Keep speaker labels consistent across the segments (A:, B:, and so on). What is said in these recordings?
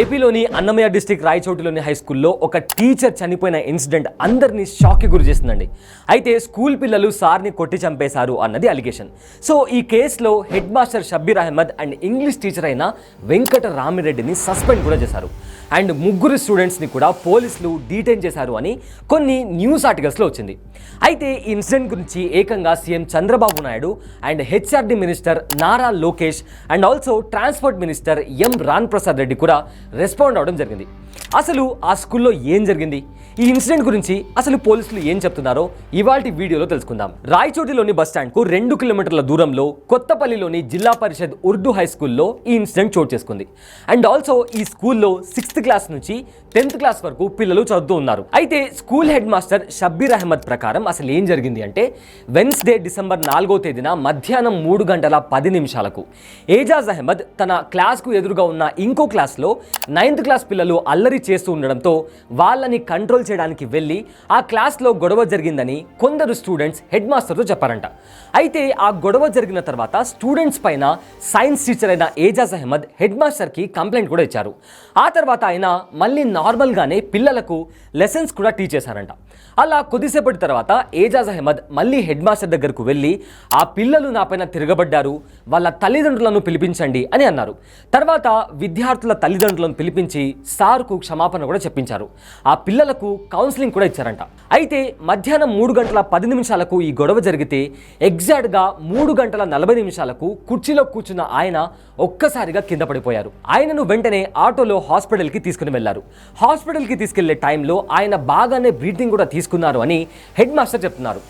A: ఏపీలోని Annamayya district రాయచోటిలోని high స్కూల్లో ఒక టీచర్ చనిపోయిన ఇన్సిడెంట్ అందరినీ షాక్కి గురి చేసిందండి అయితే స్కూల్ పిల్లలు సార్ని కొట్టి చంపేశారు అన్నది అలిగేషన్ సో ఈ కేసులో head master Shabbir Ahmed and English teacher అయిన వెంకట రామిరెడ్డిని సస్పెండ్ కూడా చేశారు. అండ్ ముగ్గురు స్టూడెంట్స్ని కూడా పోలీసులు డీటైన్ చేశారు అని కొన్ని న్యూస్ ఆర్టికల్స్లో వచ్చింది. అయితే ఈ ఇన్సిడెంట్ గురించి ఏకంగా CM Chandrababu Naidu and HRD minister Nara Lokesh and also transport minister M Ram Prasad Reddy కూడా రెస్పాండ్ అవడం జరిగింది. అసలు ఆ స్కూల్లో ఏం జరిగింది? ఈ ఇన్సిడెంట్ గురించి అసలు పోలీసులు ఏం చెప్తున్నారో ఇవాల్టి వీడియోలో తెలుసుకుందాం. రాయచోటిలోని బస్ స్టాండ్కు రెండు కిలోమీటర్ల దూరంలో కొత్తపల్లిలోని జిల్లా పరిషత్ ఉర్దూ హై స్కూల్లో ఈ ఇన్సిడెంట్ చోటు చేసుకుంది. అండ్ ఆల్సో ఈ స్కూల్లో సిక్స్త్ క్లాస్ నుంచి టెన్త్ క్లాస్ వరకు పిల్లలు చదువుతూ ఉన్నారు. అయితే school head master Shabbir Ahmed ప్రకారం అసలు ఏం జరిగింది అంటే వెన్స్డే డిసెంబర్ నాలుగో తేదీన మధ్యాహ్నం మూడు గంటల పది నిమిషాలకు ఏజాజ్ అహ్మద్ తన క్లాస్కు ఎదురుగా ఉన్న ఇంకో క్లాస్లో నైన్త్ క్లాస్ పిల్లలు అల్లరి చేస్తూ ఉండడంతో వాళ్ళని కంట్రోల్ చేయడానికి వెళ్ళి ఆ క్లాస్లో గొడవ జరిగిందని కొందరు స్టూడెంట్స్ హెడ్ మాస్టర్తో చెప్పారంట. అయితే ఆ గొడవ జరిగిన తర్వాత స్టూడెంట్స్ పైన సైన్స్ టీచర్ అయిన ఏజాజ్ అహ్మద్ హెడ్ మాస్టర్కి కంప్లైంట్ కూడా ఇచ్చారు. ఆ తర్వాత ఆయన మళ్ళీ నార్మల్గానే పిల్లలకు లెసన్స్ కూడా టీచ్ చేశారంట. అలా కొద్దిసేపటి తర్వాత ఏజాజ్ అహ్మద్ మళ్ళీ హెడ్ మాస్టర్ దగ్గరకు వెళ్ళి ఆ పిల్లలు నాపైన తిరగబడ్డారు వాళ్ళ తల్లిదండ్రులను పిలిపించండి అని అన్నారు. తర్వాత విద్యార్థుల తల్లిదండ్రులను పిలిపించి సార్కు క్షమాపణ కూడా చెప్పించారు. ఆ పిల్లలకు కౌన్సిలింగ్ కూడా ఇచ్చారంట. అయితే మధ్యాహ్నం మూడు గంటల పది నిమిషాలకు ఈ గొడవ జరిగితే ఎగ్జాక్ట్గా మూడు గంటల నలభై నిమిషాలకు కుర్చీలో కూర్చున్న ఆయన ఒక్కసారిగా కింద పడిపోయారు. ఆయనను వెంటనే ఆటోలో హాస్పిటల్కి తీసుకుని వెళ్ళారు హాస్పిటల్కి తీసుకెళ్ళే టైంలో ఆయన బాగానే బ్రీతింగ్ కూడా తీసుకున్నారు అని హెడ్ మాస్టర్ చెప్తున్నారు.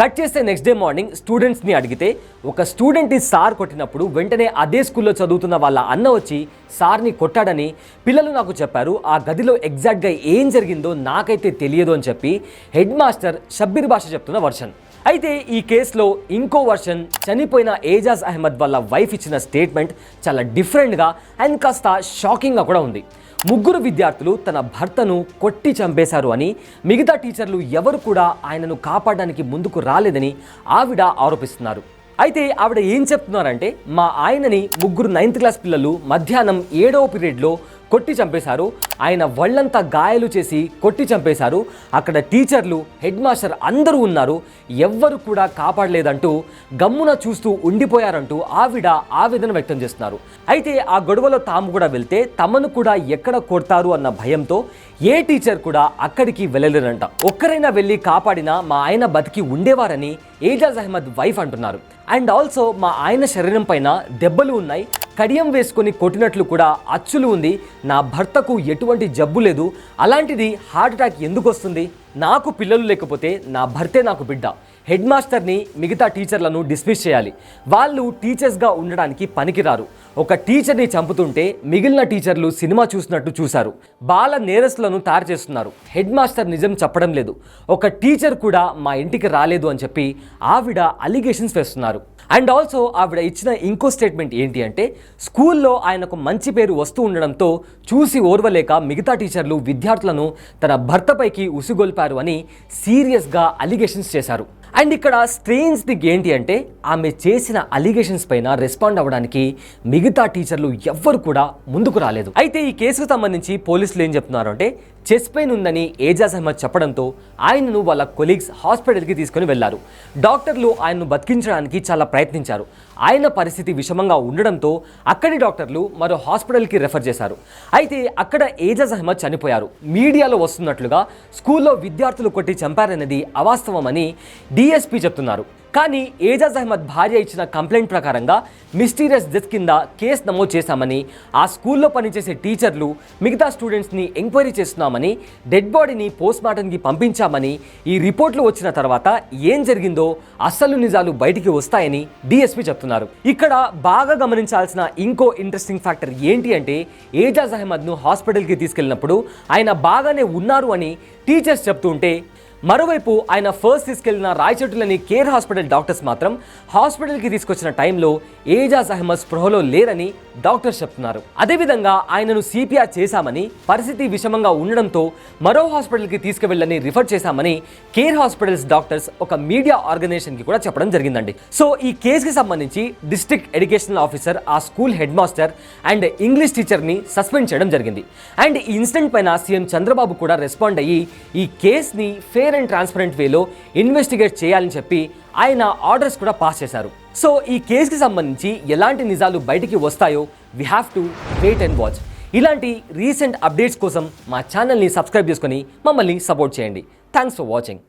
A: కట్ చేస్తే నెక్స్ట్ డే మార్నింగ్ స్టూడెంట్స్ని అడిగితే ఒక స్టూడెంట్ని సార్ కొట్టినప్పుడు వెంటనే అదే స్కూల్లో చదువుతున్న వాళ్ళ అన్న వచ్చి సార్ని కొట్టాడని పిల్లలు నాకు చెప్పారు. ఆ గదిలో ఎగ్జాక్ట్గా ఏం జరిగిందో నాకైతే తెలియదు అని చెప్పి హెడ్ మాస్టర్ షబ్బీర్ భాష చెప్తున్న వర్షన్. అయితే ఈ కేసులో ఇంకో వర్షన్ చనిపోయిన ఏజాజ్ అహ్మద్ వాళ్ళ వైఫ్ ఇచ్చిన స్టేట్మెంట్ చాలా డిఫరెంట్గా అండ్ కాస్త షాకింగ్గా కూడా ఉంది. ముగ్గురు విద్యార్థులు తన భర్తను కొట్టి చంపేశారు అని మిగతా టీచర్లు ఎవరు కూడా ఆయనను కాపాడడానికి ముందుకు రాలేదని ఆవిడ ఆరోపిస్తున్నారు. అయితే ఆవిడ ఏం చెప్తున్నారంటే మా ఆయనని ముగ్గురు నైన్త్ క్లాస్ పిల్లలు మధ్యాహ్నం ఏడవ పీరియడ్లో కొట్టి చంపేశారు. ఆయన వళ్ళంతా గాయాలు చేసి కొట్టి చంపేశారు. అక్కడ టీచర్లు హెడ్ మాస్టర్ అందరూ ఉన్నారు. ఎవ్వరు కూడా కాపాడలేదంటూ గమ్మున చూస్తూ ఉండిపోయారంటూ ఆవిడ ఆవేదన వ్యక్తం చేస్తున్నారు. అయితే ఆ గొడవలో తాము కూడా వెళ్తే తమను కూడా ఎక్కడ కొడతారు అన్న భయంతో ఏ టీచర్ కూడా అక్కడికి వెళ్ళలేరంట ఒక్కరైనా వెళ్ళి కాపాడినా మా ఆయన బతికి ఉండేవారని ఏజాజ్ అహ్మద్ వైఫ్ అంటున్నారు. అండ్ ఆల్సో మా ఆయన శరీరం పైన దెబ్బలు ఉన్నాయి. కడియం వేసుకొని కొట్టినట్లు కూడా అచ్చులు ఉంది. నా భర్తకు ఎటువంటి జబ్బు లేదు. అలాంటిది హార్ట్ అటాక్ ఎందుకు వస్తుంది? నాకు పిల్లలు లేకపోతే నా భర్తే నాకు బిడ్డ. హెడ్ మాస్టర్ని మిగతా టీచర్లను డిస్మిస్ చేయాలి. వాళ్ళు టీచర్స్గా ఉండడానికి పనికిరారు. ఒక టీచర్ని చంపుతుంటే మిగిలిన టీచర్లు సినిమా చూసినట్టు చూశారు. బాల నేరస్తులను తయారు చేస్తున్నారు. హెడ్ మాస్టర్ నిజం చెప్పడం లేదు. ఒక టీచర్ కూడా మా ఇంటికి రాలేదు అని చెప్పి ఆవిడ అలిగేషన్స్ వేస్తున్నారు. అండ్ ఆల్సో ఆవిడ ఇచ్చిన ఇంకో స్టేట్మెంట్ ఏంటి అంటే స్కూల్లో ఆయనకు మంచి పేరు వస్తూ ఉండడంతో చూసి ఓర్వలేక మిగతా టీచర్లు విద్యార్థులను తన భర్తపైకి ఉసిగొల్పారు అని సీరియస్గా అలిగేషన్స్ చేశారు. అండ్ ఇక్కడ స్ట్రేంజ్ థింగ్ ఏంటి అంటే ఆమె చేసిన అలిగేషన్స్ పైన రెస్పాండ్ అవ్వడానికి మిగతా టీచర్లు ఎవ్వరు కూడా ముందుకు రాలేదు. అయితే ఈ కేసుకు సంబంధించి పోలీసులు ఏం చెప్తున్నారు అంటే చెస్ట్ పెయిన్ ఉందని ఏజాజ్ అహ్మద్ చెప్పడంతో ఆయనను వాళ్ళ కొలీగ్స్ హాస్పిటల్కి తీసుకుని వెళ్ళారు డాక్టర్లు ఆయనను బతికించడానికి చాలా ప్రయత్నించారు. ఆయన పరిస్థితి విషమంగా ఉండడంతో అక్కడి డాక్టర్లు మరో హాస్పిటల్కి రెఫర్ చేశారు. అయితే అక్కడ ఏజాజ్ అహ్మద్ చనిపోయారు. మీడియాలో వస్తున్నట్లుగా స్కూల్లో విద్యార్థులు కొట్టి చంపారన్నది అవాస్తవమని డిఎస్పీ చెప్తున్నారు. కానీ ఏజాజ్ అహ్మద్ భార్య ఇచ్చిన కంప్లైంట్ ప్రకారంగా మిస్టీరియస్ డెత్ కింద కేసు నమోదు చేశామని ఆ స్కూల్లో పనిచేసే టీచర్లు మిగతా స్టూడెంట్స్ని ఎంక్వైరీ చేస్తున్నామని డెడ్ బాడీని పోస్ట్మార్టంకి పంపించామని ఈ రిపోర్ట్లు వచ్చిన తర్వాత ఏం జరిగిందో అస్సలు నిజాలు బయటికి వస్తాయని డిఎస్పీ చెప్తున్నారు. ఇక్కడ బాగా గమనించాల్సిన ఇంకో ఇంట్రెస్టింగ్ ఫ్యాక్టర్ ఏంటి అంటే ఏజాజ్ అహ్మద్ను హాస్పిటల్కి తీసుకెళ్ళినప్పుడు ఆయన బాగానే ఉన్నారు అని టీచర్స్ చెప్తుంటే మరోవైపు ఆయన ఫస్ట్ తీసుకెళ్ళిన రాయచోటులోని కేర్ హాస్పిటల్ డాక్టర్స్ మాత్రం హాస్పిటల్కి తీసుకొచ్చిన టైంలో ఏజాజ్ అహ్మద్ స్పృహలో లేరని డాక్టర్స్ చెప్తున్నారు. అదేవిధంగా ఆయనను సిపిఆర్ చేశామని పరిస్థితి విషమంగా ఉండడంతో మరో హాస్పిటల్కి తీసుకువెళ్ళని రిఫర్ చేశామని కేర్ హాస్పిటల్స్ డాక్టర్స్ ఒక మీడియా ఆర్గనైజేషన్కి కూడా చెప్పడం జరిగిందండి. సో ఈ కేసుకి సంబంధించి డిస్ట్రిక్ట్ ఎడ్యుకేషనల్ ఆఫీసర్ ఆ school head master and English టీచర్ని సస్పెండ్ చేయడం జరిగింది. అండ్ ఈ ఇన్సిడెంట్ పైన సీఎం చంద్రబాబు కూడా రెస్పాండ్ అయ్యి ఈ కేసుని ఫేర్ అండ్ ట్రాన్స్పరెంట్ వేలో ఇన్వెస్టిగేట్ చేయాలని చెప్పి ఆయన ఆర్డర్స్ కూడా పాస్ చేశారు. సో ఈ కేసుకి సంబంధించి ఎలాంటి నిజాలు బయటికి వస్తాయో we have to wait and watch ఇలాంటి రీసెంట్ అప్డేట్స్ కోసం మా ఛానల్ని సబ్స్క్రైబ్ చేసుకొని మమ్మల్ని సపోర్ట్ చేయండి. Thanks for watching